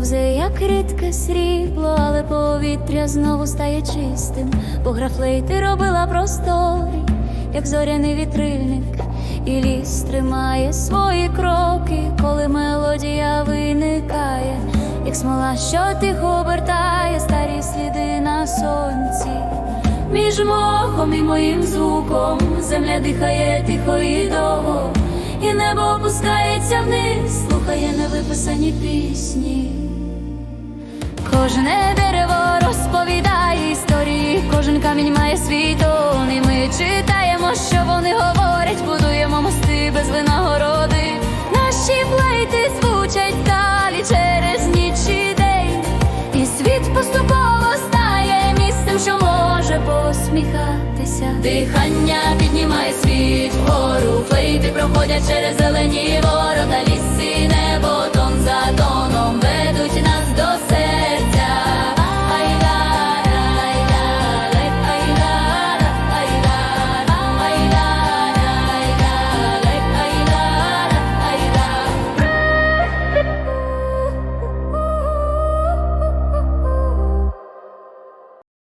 ковзе, як рідке срібло, але повітря знову стає чистим, бо гра флейти робила просторі, як зоряний вітрильник, і ліс тримає свої кроки, коли мелодія виникає, як смола, що тихо обертає старі сліди на сонці. Між мохом і моїм звуком земля дихає тихо і довго, і небо опускається вниз, слухає невиписані пісні. Кожне дерево розповідає історії, кожен камінь має свій тон, і ми читаємо, що вони говорять, будуємо мости без винагороди. Наші флейти звучать далі через ніч і день, і світ поступово стає місцем, що може посміхатися. Дихання піднімає світ вгору, флейти проходять через зелені ворота,